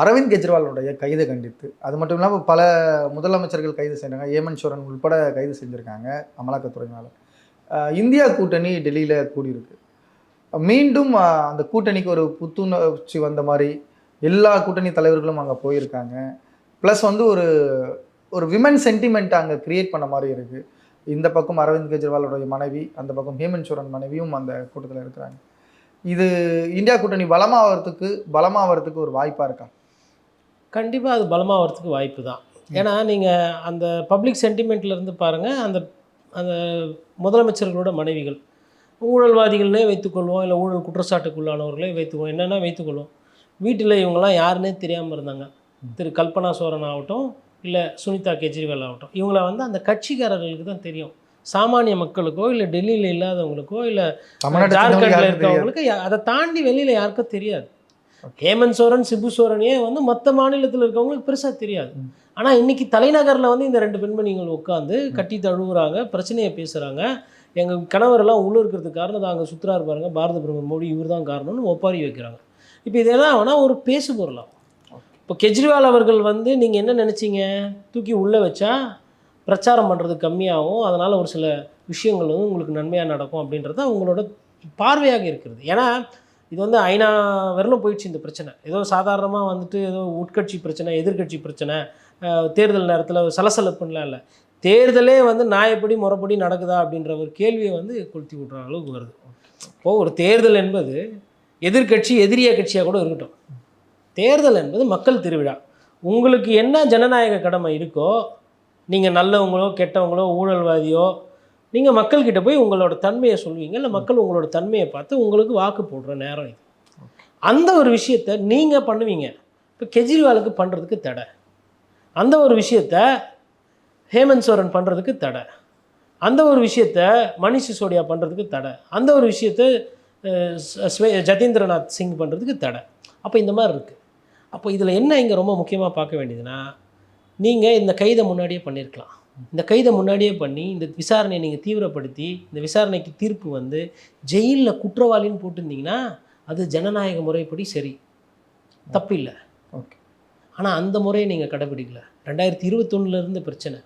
அரவிந்த் கெஜ்ரிவாலுடைய கைதை கண்டித்து அது மட்டும் இல்லாமல் பல முதலமைச்சர்கள் கைது செய்கிறாங்க ஏமன் சோரன் உள்பட கைது செஞ்சுருக்காங்க அமலாக்கத்துறையினால். இந்தியா கூட்டணி டெல்லியில் கூடியிருக்கு. மீண்டும் அந்த கூட்டணிக்கு ஒரு புத்துணர்ச்சி வந்த மாதிரி எல்லா கூட்டணி தலைவர்களும் அங்கே போயிருக்காங்க. ப்ளஸ் வந்து ஒரு ஒரு விமன் சென்டிமெண்ட் அங்கே கிரியேட் பண்ண மாதிரி இருக்குது இந்த பக்கம் அரவிந்த் கெஜ்ரிவாலுடைய மனைவி அந்த பக்கம் ஹேமந்த் சோரன் மனைவியும் அந்த கூட்டத்தில் இருக்கிறாங்க. இது இந்தியா கூட்டணி பலமாகறதுக்கு பலமாகறதுக்கு ஒரு வாய்ப்பாக இருக்கா? கண்டிப்பாக அது பலமாகறதுக்கு வாய்ப்பு தான். ஏன்னா நீங்கள் அந்த பப்ளிக் சென்டிமெண்ட்லேருந்து பாருங்கள் அந்த அந்த முதலமைச்சர்களோட மனைவிகள் ஊழல்வாதிகள்னே வைத்துக்கொள்வோம் இல்லை ஊழல் குற்றச்சாட்டுக்குள்ளானவர்களே வைத்துக்குவோம் என்னென்னா வைத்துக்கொள்வோம் வீட்டில் இவங்கெல்லாம் யாருன்னே தெரியாமல் இருந்தாங்க. திரு கல்பனா சோரன் ஆகட்டும் இல்லை சுனிதா கெஜ்ரிவால் ஆகட்டும். இவங்கள வந்து அந்த கட்சிக்காரர்களுக்கு தான் தெரியும். சாமானிய மக்களுக்கோ இல்லை டெல்லியில் இல்லாதவங்களுக்கோ இல்லை ஜார்க்கண்டில் யா- அதை தாண்டி வெளியில் யாருக்கும் தெரியாது. ஹேமந்த் சோரன் சிபு சோரனே வந்து மற்ற மாநிலத்தில் இருக்கவங்களுக்கு பெருசாக தெரியாது. ஆனால் இன்னைக்கு தலைநகரில் வந்து இந்த ரெண்டு பெண்மணிகள் உட்காந்து கட்டி தழுவுறாங்க பிரச்சனையை பேசுகிறாங்க எங்கள் கணவரெல்லாம் உள்ள இருக்கிறதுக்கு காரணம் அங்கே சுற்றுறாரு பாருங்க பாரத பிரதமர் மோடி இவர் தான் காரணம்னு ஒப்பாரி வைக்கிறாங்க. இப்போ இதெல்லாம் வேணால் ஒரு பேசு பொருளாம் இப்போ கெஜ்ரிவால் அவர்கள் வந்து நீங்கள் என்ன நினச்சிங்க? தூக்கி உள்ளே வச்சா பிரச்சாரம் பண்ணுறது கம்மியாகும். அதனால் ஒரு சில விஷயங்கள் வந்து உங்களுக்கு நன்மையாக நடக்கும் அப்படின்றது தான் உங்களோட பார்வையாக இருக்கிறது. ஏன்னா இது வந்து ஐநா வரலும் போயிடுச்சு இந்த பிரச்சனை. ஏதோ சாதாரணமாக வந்துட்டு ஏதோ உட்கட்சி பிரச்சனை எதிர்க்கட்சி பிரச்சனை தேர்தல் நேரத்தில் சலசலப்புலாம் இல்லை. தேர்தலே வந்து நாயப்படி முறைப்படி நடக்குதா அப்படின்ற ஒரு கேள்வியை வந்து கொளுத்தி விட்ற அளவுக்கு வருது. இப்போது ஒரு தேர்தல் என்பது எதிர்க்கட்சி எதிரிய கட்சியாக கூட இருக்கட்டும். தேர்தல் என்பது மக்கள் திருவிழா. உங்களுக்கு என்ன ஜனநாயக கடமை இருக்கோ நீங்கள் நல்லவங்களோ கெட்டவங்களோ ஊழல்வாதியோ நீங்கள் மக்கள்கிட்ட போய் உங்களோட தன்மையை சொல்வீங்க. இல்லை மக்கள் உங்களோட தன்மையை பார்த்து உங்களுக்கு வாக்கு போடுற நேரம் இது. அந்த ஒரு விஷயத்த நீங்கள் பண்ணுவீங்க. இப்போ கெஜ்ரிவாலுக்கு பண்ணுறதுக்கு தடை. அந்த ஒரு விஷயத்த ஹேமந்த் சோரன் பண்ணுறதுக்கு தடை. அந்த ஒரு விஷயத்த மணிஷ் சிசோடியா பண்ணுறதுக்கு தடை. அந்த ஒரு விஷயத்த ஸ்வே ஜதீந்திரநாத் சிங் பண்ணுறதுக்கு தடை. அப்போ இந்த மாதிரி இருக்குது அப்போ இதில் என்ன இங்கே ரொம்ப முக்கியமாக பார்க்க வேண்டியதுன்னா நீங்கள் இந்த கைதை முன்னாடியே பண்ணியிருக்கலாம் இந்த கைதை முன்னாடியே பண்ணி இந்த விசாரணையை நீங்கள் தீவிரப்படுத்தி இந்த விசாரணைக்கு தீர்ப்பு வந்து ஜெயிலில் குற்றவாளின்னு போட்டிருந்தீங்கன்னா அது ஜனநாயக முறைப்படி சரி. தப்பு இல்லை ஓகே. ஆனால் அந்த முறையை நீங்கள் கடைபிடிக்கல. ரெண்டாயிரத்தி இருபத்தொன்னுல இருந்து பிரச்சனை.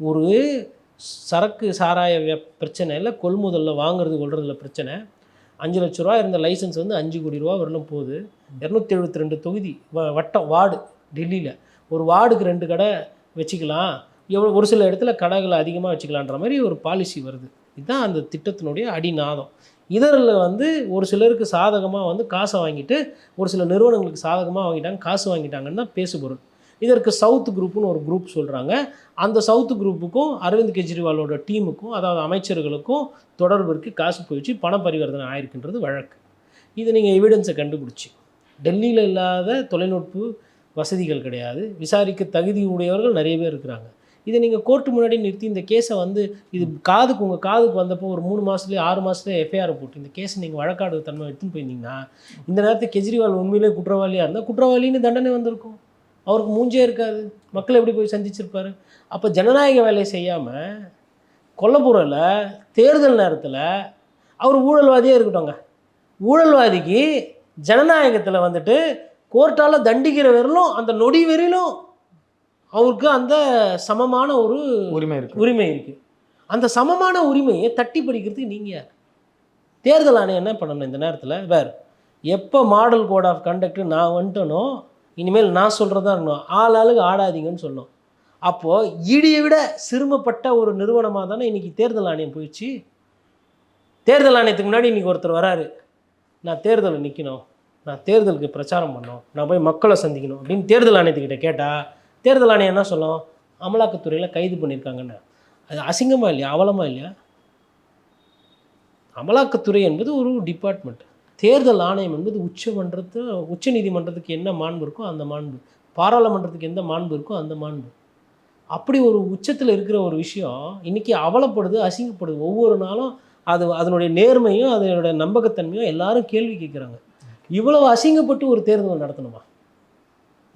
ஒரு சரக்கு சாராய பிரச்சனை இல்லை கொள்முதலில் வாங்குறது கொள்றதுல பிரச்சனை. அஞ்சு லட்ச ரூபா இருந்த லைசன்ஸ் வந்து அஞ்சு கோடி ரூபா வரலும் போகுது. இரநூத்தி எழுபத்தி ரெண்டு தொகுதி வ- வட்டம் வார்டு டெல்லியில். ஒரு வார்டுக்கு ரெண்டு கடை வச்சுக்கலாம். எவ்வளோ ஒரு சில இடத்துல கடைகளை அதிகமாக வச்சுக்கலான்ற மாதிரி ஒரு பாலிசி வருது. இதுதான் அந்த திட்டத்தினுடைய அடிநாதம். இதரில் வந்து ஒரு சிலருக்கு சாதகமாக வந்து காசை வாங்கிட்டு ஒரு சில நிறுவனங்களுக்கு சாதகமாக வாங்கிட்டாங்க காசு வாங்கிட்டாங்கன்னு தான் பேசுபொருள். இதற்கு சவுத் குரூப்னு ஒரு குரூப் சொல்கிறாங்க அந்த சவுத் குரூப்புக்கும் அரவிந்த் கெஜ்ரிவாலோட டீமுக்கும் அதாவது அமைச்சர்களுக்கும் தொடர்பு இருக்குது காசு போயிடுச்சு பண பரிவர்த்தனை ஆயிருக்குன்றது வழக்கு. இது நீங்கள் எவிடன்ஸை கண்டுபிடிச்சி. டெல்லியில் இல்லாத தொலைநுட்ப வசதிகள் கிடையாது. விசாரிக்க தகுதி உடையவர்கள் நிறைய பேர் இருக்கிறாங்க. இதை நீங்கள் கோர்ட்டு முன்னாடி நிறுத்தி இந்த கேஸை வந்து இது காதுக்கு உங்கள் காதுக்கு வந்தப்போ ஒரு மூணு மாதத்துலேயே ஆறு மாதத்துலேயே எஃப்ஐஆர் போட்டு இந்த கேஸை நீங்கள் வழக்காடு தன்மை எடுத்துன்னு போயிருந்தீங்கன்னா இந்த நேரத்தில் கெஜ்ரிவால் உண்மையிலே குற்றவாளியாக இருந்தால் குற்றவாளின்னு தண்டனை வந்திருக்கும். அவருக்கு மூஞ்சே இருக்காது. மக்கள் எப்படி போய் சந்திச்சிருப்பாரு? அப்போ ஜனநாயக வேலையை செய்யாமல் கொல்லப்புறல தேர்தல் நேரத்தில் அவர் ஊழல்வாதியே இருக்கட்டும்ங்க. ஊழல்வாதிக்கு ஜனநாயகத்தில் வந்துட்டு கோர்ட்டால் தண்டிக்கிற வரையிலும் அந்த நொடி வரையிலும் அவருக்கு அந்த சமமான ஒரு உரிமை இருக்கு. உரிமை இருக்குது அந்த சமமான உரிமையை தட்டி பறிக்கிறதுக்கு நீங்கள் யார்? தேர்தல் ஆணையம் என்ன பண்ணணும் இந்த நேரத்தில்? வேறு எப்போ மாடல் கோட் ஆஃப் கண்டக்ட் நான் வந்துட்டனோ இனிமேல் நான் சொல்கிறதா இருக்கணும். ஆள் ஆளுக்கு ஆடாதீங்கன்னு சொல்லணும் அப்போது இடியை விட சிறுமப்பட்ட ஒரு நிறுவனமாக தானே இன்றைக்கி தேர்தல் ஆணையம் போயிடுச்சு? தேர்தல் ஆணையத்துக்கு முன்னாடி இன்றைக்கி ஒருத்தர் வராரு. நான் தேர்தலில் நிற்கணும் நான் தேர்தலுக்கு பிரச்சாரம் பண்ணோம். நான் போய் மக்களை சந்திக்கணும் அப்படின்னு தேர்தல் ஆணையத்துக்கிட்ட கேட்டால் தேர்தல் ஆணையம் என்ன சொல்லும்? அமலாக்கத்துறையில் கைது பண்ணியிருக்காங்கன்னு அது அசிங்கமாக இல்லையா? அவலமாக இல்லையா? அமலாக்கத்துறை என்பது ஒரு டிபார்ட்மெண்ட் தேர்தல் ஆணையம் என்பது உச்சமன்றத்து உச்ச நீதிமன்றத்துக்கு என்ன மாண்பு இருக்கோ அந்த மாண்பு. பாராளுமன்றத்துக்கு எந்த மாண்பு இருக்கோ அந்த மாண்பு. அப்படி ஒரு உச்சத்தில் இருக்கிற ஒரு விஷயம் இன்றைக்கி அவலப்படுது அசிங்கப்படுது. ஒவ்வொரு நாளும் அது அதனுடைய நேர்மையும் அதனுடைய நம்பகத்தன்மையும் எல்லாரும் கேள்வி கேட்குறாங்க இவ்வளவு அசிங்கப்பட்டு ஒரு தேர்தல் நடத்தணுமா?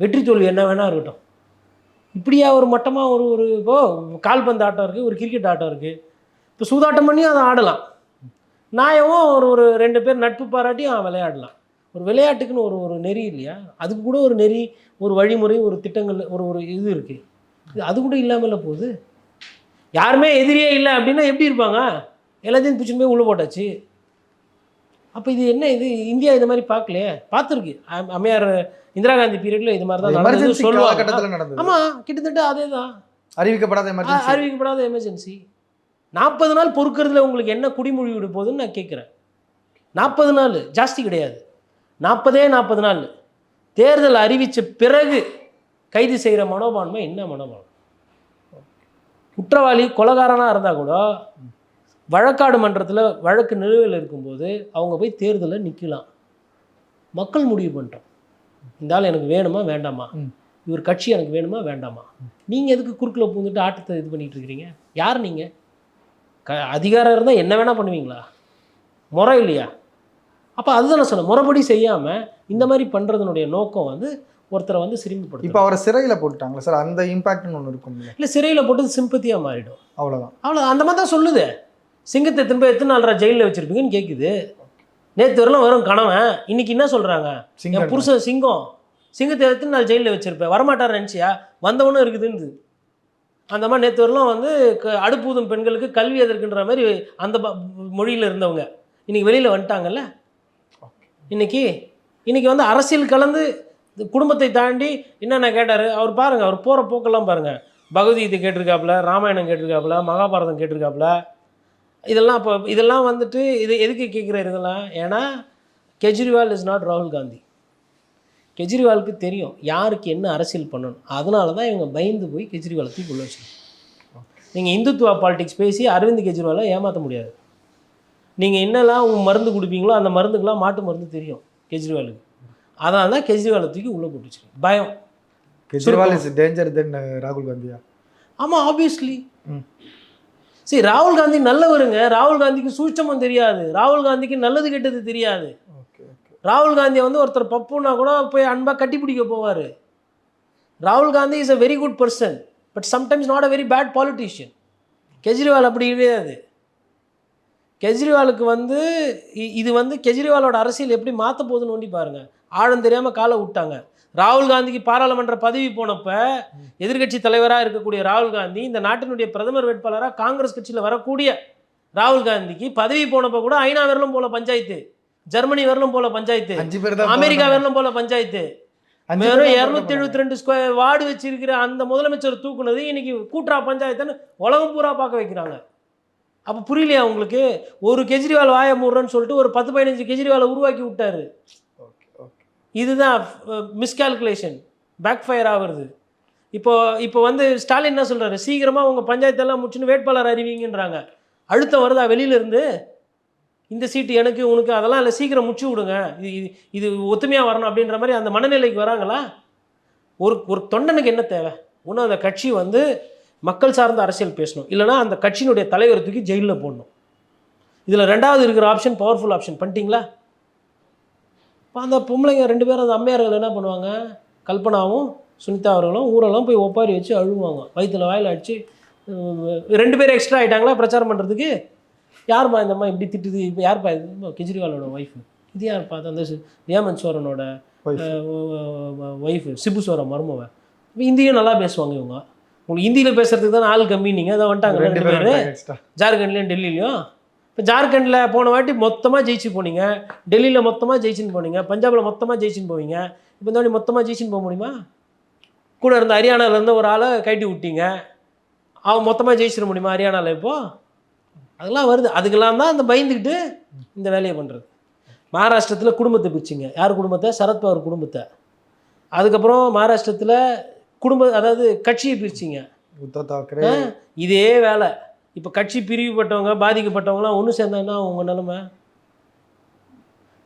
வெற்றி தோல்வி என்ன வேணா இருக்கட்டும். இப்படியா ஒரு மட்டமாக ஒரு ஒரு இப்போ கால்பந்து ஆட்டம் இருக்குது ஒரு கிரிக்கெட் ஆட்டம் இருக்குது இப்போ சூதாட்டம் பண்ணி அதை ஆடலாம். நாயமும் ஒரு ஒரு ரெண்டு பேர் நட்பு பாராட்டி அவன் விளையாடலாம். ஒரு விளையாட்டுக்குன்னு ஒரு ஒரு நெறி இல்லையா? அதுக்கு கூட ஒரு நெறி ஒரு வழிமுறை ஒரு திட்டங்கள் ஒரு ஒரு இது இருக்குது அது கூட இல்லாமல் போகுது. யாருமே எதிரியே இல்லை அப்படின்னா எப்படி இருப்பாங்க? எல்லாத்தையும் பிடிச்சின்னு போய் உள்ளே போட்டாச்சு. அப்போ இது என்ன இது? இந்தியா இது மாதிரி பார்க்கலையே? பார்த்துருக்கு. அம்மையார் இந்திரா காந்தி பீரியடில் இது மாதிரி தான் சொல்லுவாங்க. ஆமாம் கிட்டத்தட்ட அதே தான் அறிவிக்கப்படாத எமர்ஜென்சி அறிவிக்கப்படாத எமர்ஜென்சி நாற்பது நாள் பொறுக்கிறதுல உங்களுக்கு என்ன குடிமொழி விட போகுதுன்னு நான் கேட்குறேன் நாற்பது நாள் ஜாஸ்தி கிடையாது. நாற்பதே நாற்பது நாள். தேர்தல் அறிவித்த பிறகு கைது செய்கிற மனோபான்மை என்ன மனோபான்மை? குற்றவாளி கொலகாரனாக இருந்தால் கூட வழக்காடு மன்றத்தில் வழக்கு நிலுவையில் இருக்கும்போது அவங்க போய் தேர்தலில் நிற்கலாம் மக்கள் முடிவு பண்ணிட்டோம். இந்த ஆள் எனக்கு வேணுமா வேண்டாமா. இவர் கட்சி எனக்கு வேணுமா வேண்டாமா? நீங்கள் எதுக்கு குறுக்கில் பூந்துட்டு ஆட்டத்தை இது பண்ணிட்டு இருக்கிறீங்க? யார் நீங்கள் க அதிகாரம் இருந்தால் என்ன வேணால் பண்ணுவீங்களா? முறை இல்லையா? அப்போ அதுதான் சொன்னேன் முறைப்படி செய்யாமல் இந்த மாதிரி பண்ணுறதுனுடைய நோக்கம் வந்து ஒருத்தரை வந்து இப்போ சிறுமிப்படுத்தும் அவரை சிறையில் போட்டுட்டாங்களா? சார் அந்த இம்பாக்ட்னு ஒன்று இருக்கும்ல. இல்லை சிறையில் போட்டது சிம்பத்தியாக மாறிடும். அவ்வளோதான் அவ்வளோ அந்த மாதிரி தான் சொல்லுது. சிங்கத்தை போய் எத்தனை நாள் ஜெயிலில் வச்சுருப்பீங்கன்னு கேட்குது நேற்று வரலாம் வரும் கணவன். இன்னைக்கு என்ன சொல்கிறாங்க என் புருஷன் சிங்கம். சிங்கத்தை எத்தனை நாள் ஜெயிலில் வச்சிருப்பேன் வரமாட்டார் நினச்சியா? வந்தவனும் இருக்குதுன்னு அந்த மாதிரி நேற்று வரலாம் வந்து க- அடுப்பூதும் பெண்களுக்கு கல்வி எதற்குன்ற மாதிரி அந்த ப- மொழியில் இருந்தவங்க. இன்னைக்கு வெளியில் வந்துட்டாங்கல்ல? இன்னைக்கு இன்னைக்கு வந்து அரசியல் கலந்து குடும்பத்தை தாண்டி என்னென்ன கேட்டார்? அவர் பாருங்கள் அவர் போகிற போக்கெல்லாம் பாருங்கள் பகவத்கீதை கேட்டிருக்காப்புல ராமாயணம் கேட்டிருக்காப்புல மகாபாரதம் கேட்டிருக்காப்புல. இதெல்லாம் இப்போ இதெல்லாம் வந்துட்டு இது எதுக்கு கேட்குறாரு இதெல்லாம் ஏன்னா கெஜ்ரிவால் இஸ் நாட் ராகுல் காந்தி. கெஜ்ரிவாலுக்கு தெரியும் யாருக்கு என்ன அரசியல் பண்ணணும். அதனால தான் இவங்க பயந்து போய் கெஜ்ரிவாலை தூக்கி உள்ள வச்சிருக்கோம் நீங்கள் இந்துத்துவா பாலிடிக்ஸ் பேசி அரவிந்த் கெஜ்ரிவாலை ஏமாற்ற முடியாது. நீங்கள் என்னெல்லாம் உங்க மருந்து கொடுப்பீங்களோ அந்த மருந்துக்கெல்லாம் மாட்டு மருந்து தெரியும் கெஜ்ரிவாலுக்கு. அதனால தான் கெஜ்ரிவாலை தூக்கி உள்ளே போட்டு வச்சிருக்கோம் பயம். கெஜ்ரிவால் இஸ் டேஞ்சர் தென் ராகுல் காந்தியா? ஆமாம் ஆப்வியஸ்லி. சரி ராகுல் காந்தி நல்லவருங்க. ராகுல் காந்திக்கு சூட்சமும் தெரியாது. ராகுல் காந்திக்கு நல்லது கெட்டது தெரியாது. ராகுல் காந்தியை வந்து ஒருத்தர் பப்புனா கூட போய் அன்பாக கட்டி பிடிக்க போவார். ராகுல் Gandhi is a very good person but sometimes not a very bad politician. Kejriwal அப்படி கிடையாது. கெஜ்ரிவாலுக்கு வந்து இது வந்து கெஜ்ரிவாலோட அரசியல் எப்படி மாற்ற போகுதுன்னு ஒண்டி பாருங்க. ஆழம் தெரியாமல் காலை விட்டாங்க. ராகுல் காந்திக்கு பாராளுமன்ற பதவி போனப்ப எதிர்க்கட்சி தலைவராக இருக்கக்கூடிய ராகுல் காந்தி இந்த நாட்டினுடைய பிரதமர் வேட்பாளராக காங்கிரஸ் கட்சியில் வரக்கூடிய ராகுல் காந்திக்கு பதவி போனப்ப கூட ஐநா வரலும் போல பஞ்சாயத்து ஜெர்மனி வரலும் போல பஞ்சாயத்து அஞ்சு பேர் தான் அமெரிக்கா வரலும் போல பஞ்சாயத்து. வெறும் இரநூத்தி எழுபத்தி ரெண்டு ஸ்கொயர் வார்டு வச்சிருக்கிற அந்த முதலமைச்சர் தூக்குனது இன்னைக்கு கூட்டுறா பஞ்சாயத்துன்னு உலகம் பூரா பார்க்க வைக்கிறாங்க. அப்போ புரியலையா உங்களுக்கு? ஒரு கெஜ்ரிவால் வாய மூடுறேன்னு சொல்லிட்டு ஒரு பத்து பதினஞ்சு கெஜ்ரிவாலை உருவாக்கி விட்டாரு. இதுதான் மிஸ்கால்குலேஷன் பேக் ஃபயர் ஆகுறது. இப்போ இப்போ வந்து ஸ்டாலின் என்ன சொல்கிறாரு சீக்கிரமாக உங்கள் பஞ்சாயத்தெல்லாம் முடிச்சுன்னு வேட்பாளர் அறிவிங்கன்றாங்க. அழுத்தம் வருதா வெளியிலேருந்து? இந்த சீட்டு எனக்கு உனக்கு அதெல்லாம் இல்லை சீக்கிரம் முடிச்சு விடுங்க. இது இது ஒத்துமையாக வரணும் அப்படின்ற மாதிரி அந்த மனநிலைக்கு வராங்களா? ஒரு ஒரு தொண்டனுக்கு என்ன தேவை? ஒன்று அந்த கட்சி வந்து மக்கள் சார்ந்த அரசியல் பேசணும். இல்லைனா அந்த கட்சியினுடைய தலைவர் தூக்கி ஜெயிலில் போடணும். இதில் ரெண்டாவது இருக்கிற ஆப்ஷன் பவர்ஃபுல் ஆப்ஷன் பண்ணிட்டீங்களா? இப்போ அந்த பொம்பளைங்க ரெண்டு பேரும் அந்த அம்மையார்கள் என்ன பண்ணுவாங்க? கல்பனாவும் சுனிதா அவர்களும் ஊரெல்லாம் போய் ஒப்பாரி வச்சு அழுவாங்க. வயிற்றுல வாயில் உம், ரெண்டு பேர் எக்ஸ்ட்ரா ஆயிட்டாங்களா பிரச்சாரம் பண்ணுறதுக்கு யாருப்பா இந்த அம்மா இப்படி திட்டுது? இப்போ யாருப்பா இது? கெஜ்ரிவாலோட ஒய்ஃபு இது யாருப்பா? அந்த ஹேமந்த் சோரனோட. ஒய்ஃபு சிபு சோரன் மருமவன். இந்தியும் நல்லா பேசுவாங்க இவங்க. உங்களுக்கு ஹிந்தியில் பேசுறதுக்கு தான் ஆள் கம்மி நீங்கள் அதை வந்துட்டாங்க ரெண்டு பேர். ஜார்க்கண்ட்லேயும் டெல்லிலையும். இப்போ ஜார்க்கண்டில் போன வாட்டி மொத்தமாக ஜெயிச்சு போனீங்க. டெல்லியில் மொத்தமாக ஜெயிச்சுன்னு போனீங்க. பஞ்சாபில் மொத்தமாக ஜெயிச்சுன்னு போவீங்க. இப்போ இந்த வாட்டி மொத்தமாக ஜெயிச்சுன்னு போக முடியுமா? கூட இருந்த ஹரியானால இருந்த ஒரு ஆளை கட்டி விட்டீங்க. அவன் மொத்தமாக ஜெயிச்சிட முடியுமா ஹரியானாவில் இப்போ? அதெல்லாம் வருது. அதுக்கெல்லாம் தான் அந்த பயந்துக்கிட்டு இந்த வேலையை பண்ணுறது மகாராஷ்டிரத்தில் குடும்பத்தை பிரிச்சிங்க. யார் குடும்பத்தை? சரத்பவார் குடும்பத்தை. அதுக்கப்புறம் மகாராஷ்டிரத்தில் குடும்ப அதாவது கட்சியை பிரிச்சிங்க. இதே வேலை. இப்போ கட்சி பிரிவுபட்டவங்க பாதிக்கப்பட்டவங்களாம் ஒன்று சேர்ந்தாங்கன்னா உங்கள் நிலமை?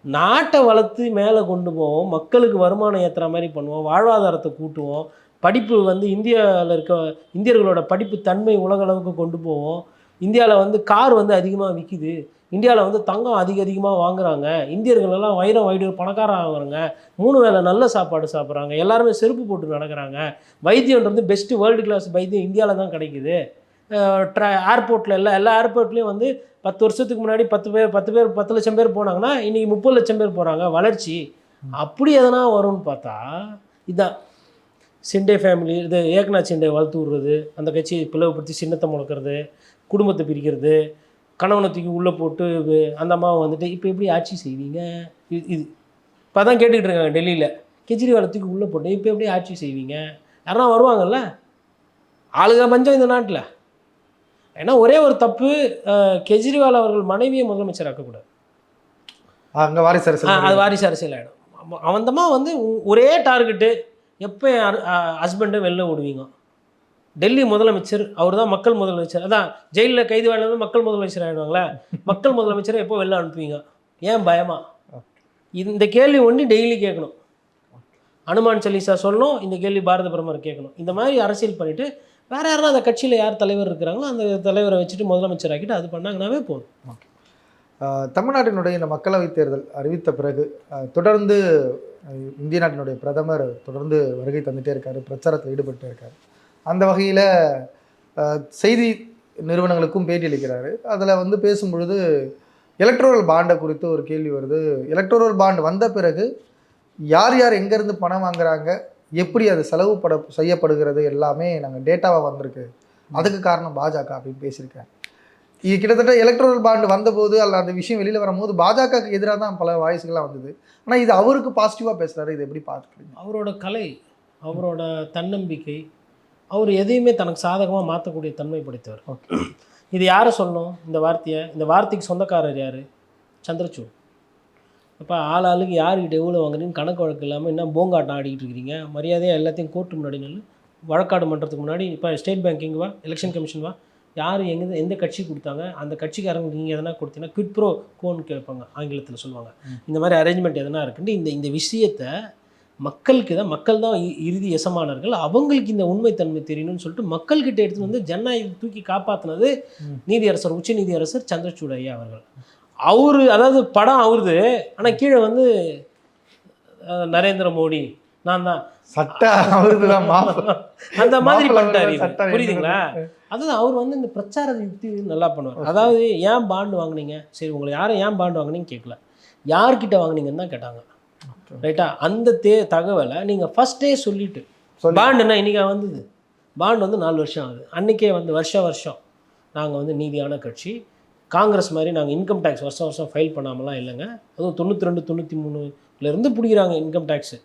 நாட்டை வளர்த்து மேலே கொண்டு போவோம் மக்களுக்கு வருமானம் ஏற்றுற மாதிரி பண்ணுவோம் வாழ்வாதாரத்தை கூட்டுவோம் படிப்பு வந்து இந்தியாவில் இருக்க இந்தியர்களோட படிப்பு தன்மை உலக அளவுக்கு கொண்டு போவோம். இந்தியாவில் வந்து கார் வந்து அதிகமாக விற்கிது இந்தியாவில் வந்து தங்கம் அதிக அதிகமாக வாங்குறாங்க. இந்தியர்களெல்லாம் வைரம் வைடு பணக்காரம் ஆகுறாங்க. மூணு வேளை நல்ல சாப்பாடு சாப்பிட்றாங்க. எல்லாருமே செருப்பு போட்டு நடக்கிறாங்க. வைத்தியன்றது பெஸ்ட்டு வேர்ல்டு கிளாஸ் வைத்தியம் இந்தியாவில் தான் கிடைக்குது. ட்ரா ஏர்போர்ட்டில் எல்லா எல்லா ஏர்போர்ட்லேயும் வந்து பத்து வருஷத்துக்கு முன்னாடி பத்து பேர் பத்து பேர் பத்து லட்சம் பேர் போனாங்கன்னா இன்றைக்கி முப்பது லட்சம் பேர் போகிறாங்க வளர்ச்சி. அப்படி எதனா வரும்னு பார்த்தா இதான். சிண்டே ஃபேமிலி இது ஏக்நாத் சிண்டே வளர்த்து விடுறது அந்த கட்சியை பிளவுபடுத்தி சின்னத்தை முழக்கிறது குடும்பத்தை பிரிக்கிறது கணவனை தூக்கி உள்ளே போட்டு அந்த அம்மாவை வந்துட்டு இப்போ எப்படி ஆட்சி செய்வீங்க? இது இது. இப்போ தான் கேட்டுக்கிட்டு இருக்காங்க டெல்லியில். கெஜ்ரிவாலை தூக்கி உள்ளே போட்டு இப்போ எப்படி ஆட்சி செய்வீங்க? யாருன்னா வருவாங்கல்ல? ஆளுக பஞ்சம் இந்த நாட்டில். ஏன்னா ஒரே ஒரு தப்பு கெஜ்ரிவால் அவர்கள் மனைவியை முதலமைச்சர் ஆக்கக்கூடாது அங்க வாரிசு அரசியல் அது வாரிசு அரசியல் ஆகிடும் அவந்தமா வந்து ஒரே டார்கெட்டு எப்போ ஹஸ்பண்டை வெளில விடுவீங்க டெல்லி முதலமைச்சர் அவர் தான் மக்கள் முதலமைச்சர். அதான் ஜெயிலில் கைது வாழ்ந்தது மக்கள் முதலமைச்சர் ஆகிடுவாங்களே மக்கள் முதலமைச்சரை எப்போ வெளில அனுப்புவீங்க? ஏன் பயமா? இந்த கேள்வி ஒன்று டெய்லி கேட்கணும். அனுமான் சலீசா சொல்லணும் இந்த கேள்வி பாரத பிரதமர் கேட்கணும். இந்த மாதிரி அரசியல் பண்ணிவிட்டு வேற யாரும் அந்த கட்சியில் யார் தலைவர் இருக்கிறாங்களோ அந்த தலைவரை வச்சுட்டு முதலமைச்சர் ஆக்கிட்டு அது பண்ணாங்கன்னாவே போதும். தமிழ்நாட்டினுடைய இந்த மக்களவைத் தேர்தல் அறிவித்த பிறகு தொடர்ந்து இந்திய நாட்டினுடைய பிரதமர் தொடர்ந்து வருகை தந்துகிட்டே இருக்காரு பிரச்சாரத்தில் ஈடுபட்டு இருக்காரு. அந்த வகையில் செய்தி நிறுவனங்களுக்கும் பேட்டி அளிக்கிறாரு. அதில் வந்து பேசும்பொழுது எலக்ட்ரோரல் பாண்டை குறித்து ஒரு கேள்வி வருது. எலக்ட்ரோரல் பாண்ட் வந்த பிறகு யார் யார் எங்கேருந்து பணம் வாங்குறாங்க எப்படி அது செலவு பட செய்யப்படுகிறது எல்லாமே நாங்கள் டேட்டாவாக வந்திருக்கு. அதுக்கு காரணம் பாஜக அப்படின்னு பேசியிருக்காங்க இது கிட்டத்தட்ட எலக்ட்ரல் பாண்ட் வந்தபோது அல்ல அந்த விஷயம் வெளியில் வரும்போது பாஜகவுக்கு எதிராக தான் பல வாய்ஸ்கள்லாம் வந்தது. ஆனால் இது அவருக்கு பாசிட்டிவாக பேசுகிறாரு இது எப்படி பார்த்துக்கிறீங்க அவரோட கலை அவரோட தன்னம்பிக்கை அவர் எதையுமே தனக்கு சாதகமாக மாற்றக்கூடிய தன்மை படைத்தவர். ஓகே. இது யாரை சொல்லணும்? இந்த வார்த்தையை இந்த வார்த்தைக்கு சொந்தக்காரர் யார்? சந்திரசூட். அப்போ ஆள் ஆளுக்கு யாருக்கிட்ட எவ்வளோ வாங்குறீங்க கணக்கு வழக்கு இல்லாமல் என்ன போங்காட்டம் ஆடிக்கிட்டு இருக்கிறீங்க? மரியாதையாக எல்லாத்தையும் கோர்ட்டு முன்னாடி நில்லு. வழக்காடு பண்ணுறதுக்கு முன்னாடி இப்போ ஸ்டேட் பேங்க் இங்கே வா எலெக்ஷன் கமிஷன் வா. யார் எங்கே எந்த கட்சி கொடுத்தாங்க? அந்த கட்சிக்காரங்க நீங்கள் எதனா கொடுத்தீங்கன்னா குவிட் ப்ரோ கோன்னு கேட்பாங்க ஆங்கிலத்தில் சொல்லுவாங்க. இந்த மாதிரி அரேஞ்ச்மெண்ட் எதனா இருக்குன்னு இந்த இந்த விஷயத்தை மக்களுக்கு தான் மக்கள் தான் இறுதி எசமானர்கள். அவங்களுக்கு இந்த உண்மைத்தன்மை தெரியணும்னு சொல்லிட்டு மக்கள்கிட்ட எடுத்துட்டு வந்து ஜனநாயகம் தூக்கி காப்பாற்றினது. நீதியரசர் உச்ச நீதியரசர் சந்திரசூட் ஐயா அவர்கள். அவரு அதாவது படம் அவருது ஆனால் கீழே வந்து நரேந்திர மோடி. நான் தான். சட்ட. அந்த மாதிரி பண்ணிட்டாரு புரியுதுங்களா? அதுதான் அவர் வந்து இந்த பிரச்சார யுக்தி நல்லா பண்ணுவார். அதாவது ஏன் பாண்டு வாங்குனீங்க? சரி உங்களை யாரும் ஏன் பாண்டு வாங்குனீங்கன்னு கேட்கல யார்கிட்ட வாங்குனீங்கன்னு தான் கேட்டாங்க. ரைட்டா அந்த தே தகவலை நீங்கள் ஃபஸ்ட்டே சொல்லிட்டு சொல்லி பாண்டுன்னா இன்றைக்கி வந்தது? பாண்ட் வந்து நாலு வருஷம் ஆகுது. அன்றைக்கே வந்து வருஷம் வருஷம் நாங்கள் வந்து நீதியான கட்சி காங்கிரஸ் மாதிரி நாங்கள் இன்கம் டேக்ஸ் வருஷம் வருஷம் ஃபைல் பண்ணாமலாம் இல்லைங்க. அதுவும் தொண்ணூற்றி ரெண்டு தொண்ணூற்றி மூணுலேருந்து பிடிக்கிறாங்க இன்கம் டேக்ஸு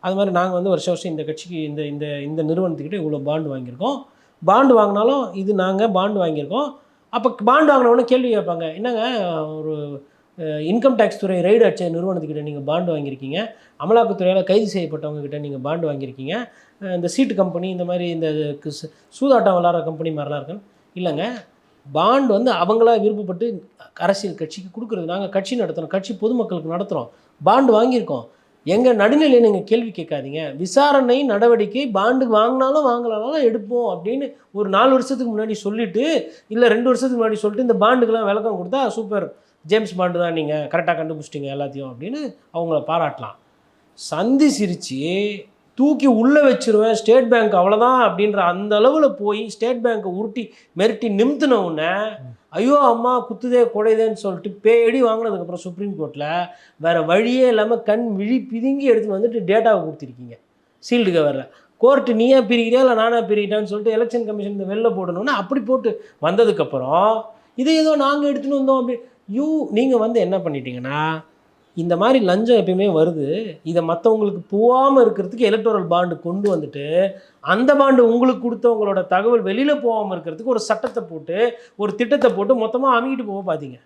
அது மாதிரி நாங்கள் வந்து வருஷம் வருஷம் இந்த கட்சிக்கு இந்த இந்த இந்த நிறுவனத்துக்கிட்ட இவ்வளோ பாண்டு வாங்கியிருக்கோம். பாண்டு வாங்கினாலும் இது நாங்கள் பாண்டு வாங்கியிருக்கோம். அப்போ பாண்டு வாங்கினவொடனே கேள்வி கேட்பாங்க என்னங்க ஒரு இன்கம் டேக்ஸ் துறை ரெய்டு அடித்த நிறுவனத்துக்கிட்ட நீங்கள் பாண்டு வாங்கியிருக்கீங்க? அமலாக்கத்துறையால் கைது செய்யப்பட்டவங்கக்கிட்ட நீங்கள் பாண்டு வாங்கியிருக்கீங்க? இந்த சீட்டு கம்பெனி இந்த மாதிரி இந்த சு- சூதாட்டம் விளாட்ற கம்பெனி மாதிரிலாம் இருக்குன்னு. இல்லைங்க பாண்ட் வந்து அவங்களா விருப்பப்பட்டு அரசியல் கட்சிக்கு கொடுக்குறது. நாங்கள் கட்சி நடத்துகிறோம் கட்சி பொதுமக்களுக்கு நடத்துகிறோம் பாண்டு வாங்கியிருக்கோம். எங்கள் நடுநிலையை நீங்கள் கேள்வி கேட்காதீங்க. விசாரணை நடவடிக்கை பாண்டு வாங்கினாலும் வாங்கலனாலும் எடுப்போம் அப்படின்னு ஒரு நாலு வருஷத்துக்கு முன்னாடி சொல்லிட்டு இல்லை ரெண்டு வருஷத்துக்கு முன்னாடி சொல்லிட்டு இந்த பாண்டுக்கெல்லாம் விளக்கம் கொடுத்தா சூப்பர். ஜேம்ஸ் பாண்டு தான் நீங்கள் கரெக்டாக கண்டுபிடிச்சிட்டிங்க எல்லாத்தையும் அப்படின்னு அவங்கள பாராட்டலாம். சந்தி சிரித்து தூக்கி உள்ளே வச்சிருவேன் ஸ்டேட் பேங்க் அவ்வளோதான் அப்படின்ற அந்த அளவில் போய் ஸ்டேட் பேங்க்கை உருட்டி மிரட்டி நிமித்தின உடனே ஐயோ அம்மா குத்துதே குடையுதேன்னு சொல்லிட்டு பேடி வாங்கினதுக்கப்புறம் சுப்ரீம் கோர்ட்டில் வேறு வழியே இல்லாமல் கண் விழி பிதுங்கி எடுத்துட்டு வந்துட்டு டேட்டாவை கொடுத்துருக்கீங்க. சீல்டு கவரில் கோர்ட்டு நீயே பிரிக்கிறியா இல்லை நானே பிரிக்கிட்டான்னு சொல்லிட்டு எலெக்ஷன் கமிஷன் இந்த வெளில போடணும்னு அப்படி போட்டு வந்ததுக்கப்புறம் இதை ஏதோ நாங்கள் எடுத்துகிட்டு வந்தோம் அப்படி யூ நீங்கள் வந்து என்ன பண்ணிட்டீங்கன்னா இந்த மாதிரி லஞ்சம் எப்பயுமே வருது. இதை மற்றவங்களுக்கு போகாமல் இருக்கிறதுக்கு எலக்ட்ரல் பாண்டு கொண்டு வந்துட்டு அந்த பாண்டு உங்களுக்கு கொடுத்தவங்களோட தகவல் வெளியில் போகாமல் இருக்கிறதுக்கு ஒரு சட்டத்தை போட்டு ஒரு திட்டத்தை போட்டு மொத்தமாக அமுக்கிட்டு போக பார்த்தீங்க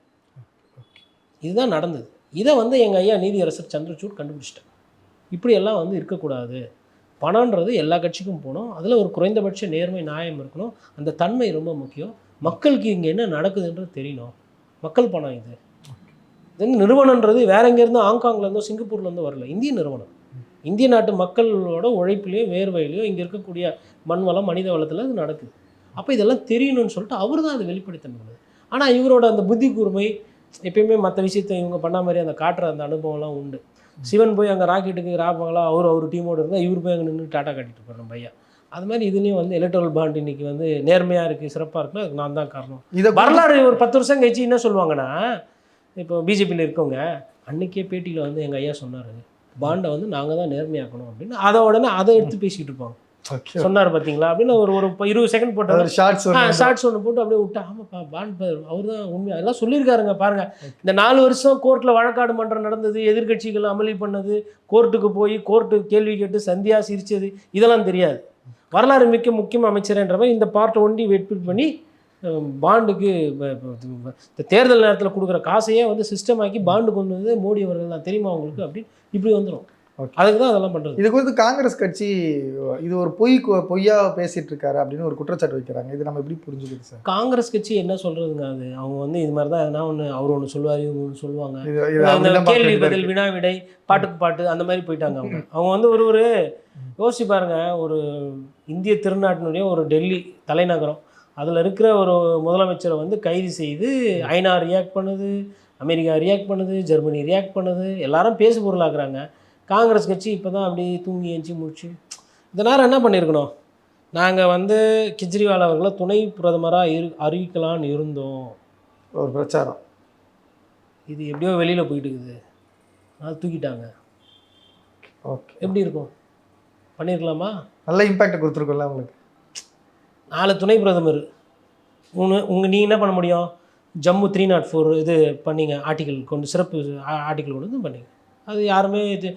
இதுதான் நடந்தது. இதை வந்து எங்கள் ஐயா நீதியரசர் சந்திரசூட் கண்டுபிடிச்சிட்டார். இப்படியெல்லாம் வந்து இருக்கக்கூடாது. பணன்றது எல்லா கட்சிக்கும் போகணும். அதில் ஒரு குறைந்தபட்ச நேர்மை நியாயம் இருக்கணும். அந்த தன்மை ரொம்ப முக்கியம். மக்களுக்கு இங்கே என்ன நடக்குதுன்றது தெரியணும். மக்கள் பணம் இது. இது நிறுவனன்றது வேற எங்கேருந்தோ ஹாங்காங்லேருந்தோ சிங்கப்பூர்லேருந்தோ வரல. இந்திய நிறுவனம். இந்திய நாட்டு மக்களோட உழைப்புலையோ வேர்வையிலையோ இங்கே இருக்கக்கூடிய மண் வளம் மனித வளத்தில் அது நடக்குது. அப்போ இதெல்லாம் தெரியணும்னு சொல்லிட்டு அவர் தான் அதை வெளிப்படுத்தணும் ஆனால் இவரோட அந்த புத்தி கூர்மை எப்பயுமே மற்ற விஷயத்தை இவங்க பண்ண மாதிரி அந்த காட்டுற அந்த அனுபவம்லாம் உண்டு. சிவன் போய் அங்கே ராக்கெட்டுக்கு ராப்பாங்களா அவர் அவர் டீமோடு இருந்தால் இவர் போய் அங்கே நின்று டாட்டா காட்டிட்டு இருப்பார் நம்ம பையன் அது மாதிரி இதுலேயும் வந்து எலக்ட்ரல் பாண்ட் இன்னைக்கு வந்து நேர்மையாக இருக்குது சிறப்பாக இருக்குன்னா அதுக்கு நான் தான் காரணம். இதை வரலாறு ஒரு பத்து வருஷம் கழிச்சு என்ன சொல்லுவாங்கன்னா இப்போ பிஜேபியில் இருக்கவங்க அன்னைக்கே பேட்டியில் வந்து எங்கள் ஐயா சொன்னார் பாண்டை வந்து நாங்கள் தான் நேர்மையாக்கணும் அப்படின்னு. அதை உடனே அதை எடுத்து பேசிக்கிட்டு இருப்பாங்க. சொன்னார் பார்த்தீங்களா அப்படின்னு ஒரு ஒரு இருபது செகண்ட் போட்டார் ஷார்ட்ஸ் ஷார்ட்ஸ் ஒன்று போட்டு அப்படியே விட்டா ஆமாப்பா பாண்ட் அவர் தான் உண்மை. அதெல்லாம் சொல்லியிருக்காருங்க பாருங்க. இந்த நாலு வருஷம் கோர்ட்டில் வழக்காடு மன்றம் நடந்தது எதிர்க்கட்சிகள் அமளி பண்ணது கோர்ட்டுக்கு போய் கோர்ட்டு கேள்வி கேட்டு சந்தியா சிரிச்சது இதெல்லாம் தெரியாது. வரலாறு மிக்க முக்கிய அமைச்சர்ன்ற மாதிரி இந்த பார்ட்டை ஒண்டி வெட்பிட் பண்ணி பாண்டுக்கு இந்த தேர்தல் நேரத்தில் கொடுக்குற காசையே வந்து சிஸ்டம் ஆக்கி பாண்டு கொண்டு வந்து மோடி அவர்கள் தான் தெரியுமா உங்களுக்கு அப்படி இப்படி வந்துடும். அதுக்கு தான் அதெல்லாம் பண்ணுறது இது குறித்து காங்கிரஸ் கட்சி இது ஒரு பொய் பொய்யா பேசிட்டு இருக்காரு அப்படின்னு ஒரு குற்றச்சாட்டு வைக்கிறாங்க. இது நம்ம எப்படி புரிஞ்சுக்குது சார்? காங்கிரஸ் கட்சி என்ன சொல்றதுங்க அது? அவங்க வந்து இது மாதிரி தான் எதனா ஒன்று அவர் ஒன்று சொல்லுவார் இவங்க ஒன்று சொல்லுவாங்க. கேள்வி பதில் வினா விடை பாட்டுக்கு பாட்டு அந்த மாதிரி போயிட்டாங்க அவங்க. அவங்க வந்து ஒரு ஒரு யோசிச்சு பாருங்க ஒரு இந்திய திருநாட்டினுடைய ஒரு டெல்லி தலைநகரம். அதில் இருக்கிற ஒரு முதலமைச்சரை வந்து கைது செய்து ஐநா ரியாக்ட் பண்ணுது அமெரிக்கா ரியாக்ட் பண்ணுது ஜெர்மனி ரியாக்ட் பண்ணுது எல்லாரும் பேசு பொருளாக்குறாங்க. காங்கிரஸ் கட்சி இப்போ தான் அப்படி தூங்கி எஞ்சி முடிச்சு இதனால் என்ன பண்ணியிருக்கணும் நாங்கள் வந்து கெஜ்ரிவால் அவர்களை துணை பிரதமராக இரு அறிவிக்கலான்னு இருந்தோம். ஒரு பிரச்சாரம். இது எப்படியோ வெளியில் போயிட்டு இருக்குது அது தூக்கிட்டாங்க. ஓகே. எப்படி இருக்கும்? பண்ணியிருக்கலாமா நல்ல இம்பாக்ட் கொடுத்துருக்கோம்ல உங்களுக்கு. நாலு துணை பிரதமர். உங்க உங்கள் நீ என்ன பண்ண முடியும்? ஜம்மு த்ரீ நாட் ஃபோர் இது பண்ணிங்க ஆர்டிக்கல் கொண்டு சிறப்பு ஆர்டிக்கல் கொண்டு வந்து பண்ணிங்க. அது யாருமே இது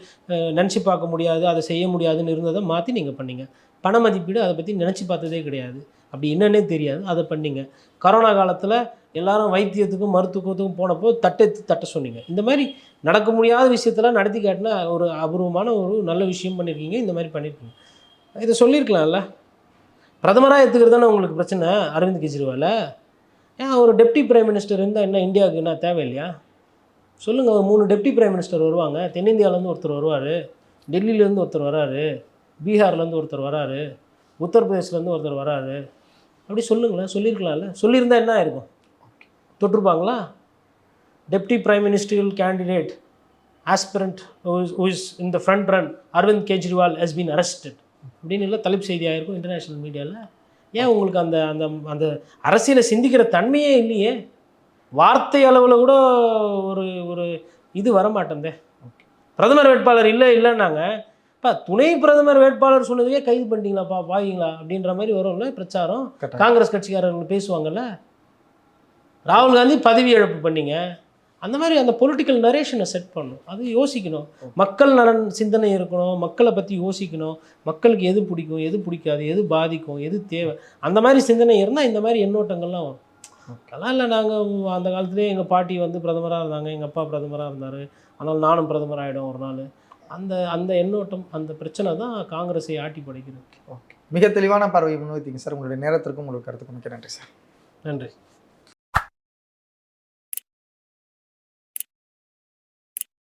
நினச்சி பார்க்க முடியாது அதை செய்ய முடியாதுன்னு இருந்ததை மாற்றி நீங்கள் பண்ணிங்க. பண மதிப்பீடு அதை பற்றி நினச்சி பார்த்ததே கிடையாது. அப்படி என்னன்னே தெரியாது அதை பண்ணிங்க. கரோனா காலத்தில் எல்லாரும் வைத்தியத்துக்கும் மருத்துவத்துக்கும் போனப்போ தட்டெடுத்து தட்ட சொன்னீங்க. இந்த மாதிரி நடக்க முடியாத விஷயத்தெல்லாம் நடத்தி காட்டினா ஒரு அபூர்வமான ஒரு நல்ல விஷயம் பண்ணியிருக்கீங்க இந்த மாதிரி பண்ணியிருக்கீங்க இதை சொல்லியிருக்கலாம்ல? பிரதமராக எடுத்துக்கிறது தானே உங்களுக்கு பிரச்சனை? அரவிந்த் கெஜ்ரிவால்? ஏன் ஒரு டெப்டி பிரைம் மினிஸ்டர் இருந்தால் என்ன இந்தியாவுக்கு என்ன தேவையில்லையா? சொல்லுங்கள் ஒரு மூணு டெப்டி பிரைம் மினிஸ்டர் வருவாங்க. தென்னிந்தியாவிலேருந்து ஒருத்தர் வருவார். டெல்லியிலேருந்து ஒருத்தர் வராரு. பீகார்லேருந்து ஒருத்தர் வராரு. உத்தரப்பிரதேஷ்லேருந்து ஒருத்தர் வராரு. அப்படி சொல்லுங்களேன் சொல்லியிருக்கலாம்ல சொல்லியிருந்தா என்ன ஆயிருக்கும்? தொட்டிருப்பாங்களா deputy prime ministerial candidate aspirant is in the front run Arvind Kejriwal has been arrested அப்படின்னு எல்லாம் தலைப்பு செய்தியாக இருக்கும் இன்டர்நேஷ்னல் மீடியாவில் ஏன் உங்களுக்கு அந்த அந்த அந்த அரசியலை சிந்திக்கிற தன்மையே இல்லையே? வார்த்தை அளவில் கூட ஒரு ஒரு இது வர மாட்டேந்தே பிரதமர் வேட்பாளர் இல்லை இல்லைன்னாங்க. இப்போ துணை பிரதமர் வேட்பாளர் சொன்னதையே கைது பண்ணிட்டீங்களாப்பா பாவீங்களா? அப்படின்ற மாதிரி வரும்ல பிரச்சாரம். காங்கிரஸ் கட்சிக்காரர்கள் பேசுவாங்கல்ல. ராகுல் காந்தி பதவி இழப்பு பண்ணீங்க. அந்த மாதிரி அந்த பொலிட்டிக்கல் நரேஷனை செட் பண்ணும் அது யோசிக்கணும். மக்கள் நலன் சிந்தனை இருக்கணும். மக்களை பற்றி யோசிக்கணும். மக்களுக்கு எது பிடிக்கும் எது பிடிக்காது எது பாதிக்கும் எது தேவை. அந்த மாதிரி சிந்தனை இருந்தால் இந்த மாதிரி எண்ணோட்டங்கள்லாம் வரும். அதெல்லாம் இல்லை. நாங்கள் அந்த காலத்துலேயே எங்கள் பாட்டி வந்து பிரதமராக இருந்தாங்க. எங்கள் அப்பா பிரதமராக இருந்தார். அதனால் நானும் பிரதமர் ஆகிடும் ஒரு நாள். அந்த அந்த எண்ணோட்டம் அந்த பிரச்சனை தான் காங்கிரஸை ஆட்டி படைக்கிறது. ஓகே. மிக தெளிவான பார்வையை முன்வைத்தீங்க சார். உங்களுடைய நேரத்திற்கும் உங்களுக்கு கருத்துக்கும் மிக்க நன்றி சார். நன்றி.